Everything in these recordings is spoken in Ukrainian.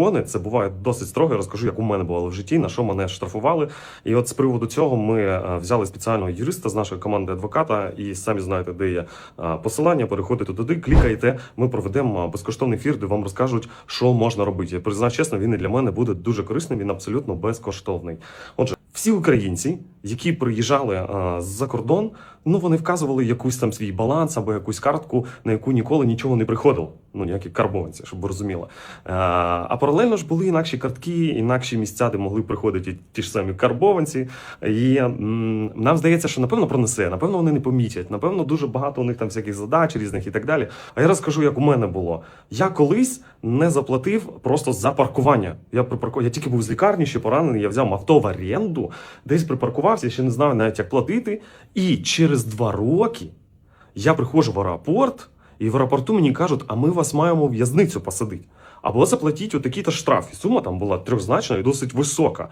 закони, це буває досить строго. Я розкажу, як у мене бувало в житті, на що мене штрафували. І от з приводу цього ми е, взяли спеціального юриста з нашої команди адвоката, і самі знаєте, де є е, посилання. Переходите туди, клікаєте. Ми проведемо безкоштовний ефір, де вам розкажуть, що можна робити. Я признаю чесно, він і для мене буде дуже корисним. Він абсолютно безкоштовний. Отже, всі українці, які приїжджали е, за кордон, ну вони вказували якусь там свій баланс або якусь картку, на яку ніколи нічого не приходило. Ну ніякі карбованці, щоб ви розуміли. Е, а паралельно ж були інакші картки, інакші місця, де могли приходити ті ж самі карбованці. І м, нам здається, що напевно пронесе, напевно, вони не помітять. Напевно, дуже багато у них там всяких задач різних і так далі. А я розкажу, як у мене було. Я колись не заплатив просто за паркування. Я припаркував, я тільки був з лікарні, ще поранений. Я взяв авто в оренду, десь припаркувався, ще не знав навіть як платити. І через два роки я приходжу в аеропорт, і в аеропорту мені кажуть, а ми вас маємо в'язницю посадити. Або заплатіть отакий-то штраф. І сума там була трьохзначна і досить висока.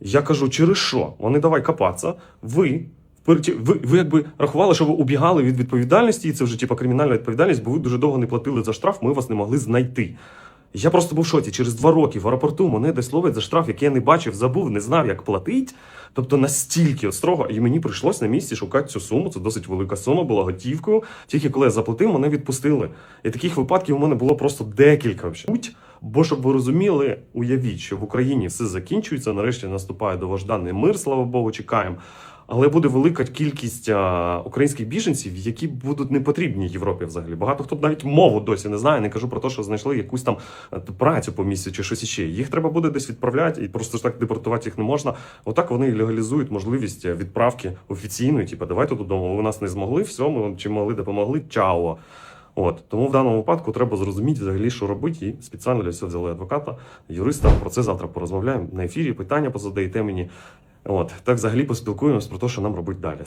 Я кажу, через що? Вони давай копатися. Ви. Ви, ви якби рахували, що ви убігали від відповідальності, і це вже типа кримінальна відповідальність, бо ви дуже довго не платили за штраф, ми вас не могли знайти. Я просто був в шоці. Через два роки в аеропорту мене десь ловить за штраф, який я не бачив, забув, не знав, як платить. Тобто настільки строго, і мені прийшлось на місці шукати цю суму. Це досить велика сума, була готівкою. Тільки коли я заплатив, мене відпустили. І таких випадків у мене було просто декілька. взагалі. Бо щоб ви розуміли, уявіть, що в Україні все закінчується. Нарешті наступає довожданий мир, слава Богу, чекаємо. Але буде велика кількість а, українських біженців, які будуть не потрібні Європі взагалі. Багато хто навіть мову досі не знає. Не кажу про те, що знайшли якусь там е, працю по місці чи щось іще. Їх треба буде десь відправляти, і просто ж так депортувати їх не можна. Отак вони легалізують можливість е, відправки офіційної. Типу, давайте додому. Ви нас не змогли, все, ми чим могли допомогли. Чао. От тому в даному випадку треба зрозуміти взагалі, що робити, і спеціально для цього взяли адвоката, юриста. Про це завтра порозмовляємо на ефірі. Питання позадаєте мені. От так взагалі поспілкуємось про те, що нам робити далі.